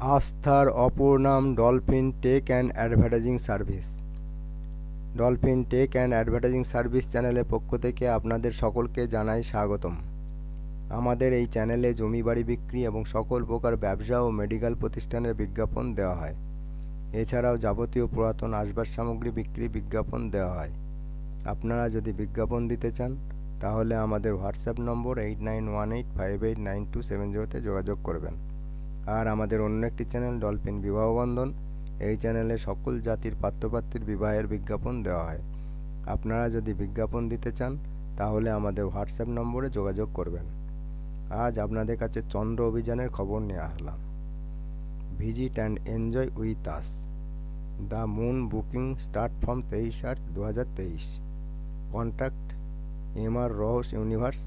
আস্থার অপর নাম Dolphin Tech and Advertising Service. Dolphin Tech and Advertising Service চ্যানেলের পক্ষ থেকে আপনাদের সকলকে জানাই স্বাগতম। আমাদের এই চ্যানেলে জমি বাড়ি বিক্রি এবং সকল প্রকার ব্যবসা ও মেডিকেল প্রতিষ্ঠানের বিজ্ঞাপন দেওয়া হয়। এছাড়াও যাবতীয় পুরাতন আসবাব সামগ্রী বিক্রি বিজ্ঞাপন দেওয়া হয়। আপনারা যদি বিজ্ঞাপন দিতে চান, তাহলে আমাদের WhatsApp number eight nine one eight five eight nine two seven জিরোতে যোগাযোগ করবেন। আর আমাদের অন্য একটি চ্যানেল ডলফিন বিবাহ বন্ধন। এই চ্যানেলে সকল জাতির পাত্রপাত্রীর বিবাহের বিজ্ঞাপন দেওয়া হয়। আপনারা যদি বিজ্ঞাপন দিতে চান, তাহলে আমাদের হোয়াটসঅ্যাপ নম্বরে যোগাযোগ করবেন। আজ আপনাদের কাছে চন্দ্র অভিযানের খবর নিয়ে আসলাম। Visit and enjoy with us. The moon booking start from তেইশ আট দু হাজার তেইশ। Contact M R রহস universe.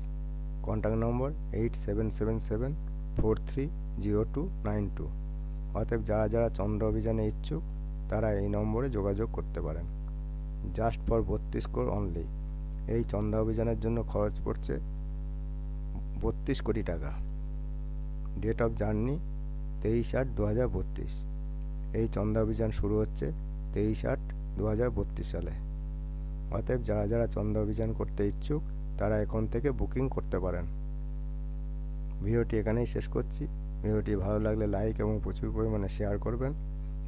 Contact number eight seven seven seven four three zero two nine two. অতএব যারা যারা চন্দ্র অভিযানে ইচ্ছুক, তারা এই নম্বরে যোগাযোগ করতে পারেন। জাস্ট ফর বত্রিশ কোর অনলি এই চন্দ্র অভিযানের জন্য খরচ পড়ছে বত্রিশ কোটি টাকা। ডেট অফ জার্নি তেইশ আট দু হাজার বত্রিশ। এই চন্দ্র অভিযান শুরু হচ্ছে তেইশ আট দু হাজার বত্রিশ সালে। অতএব যারা যারা চন্দ্র অভিযান করতে ইচ্ছুক, তারা এখন থেকে বুকিং করতে পারেন। ভিডিওটি এখানেই শেষ করছি। ভিডিওটি ভালো লাগলে লাইক এবং প্রচুর পরিমাণে শেয়ার করবেন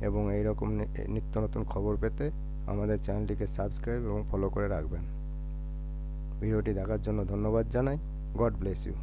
এবং এইরকম নিত্য নতুন খবর পেতে আমাদের চ্যানেলটিকে সাবস্ক্রাইব এবং ফলো করে রাখবেন। ভিডিওটি দেখার জন্য ধন্যবাদ জানাই। God bless you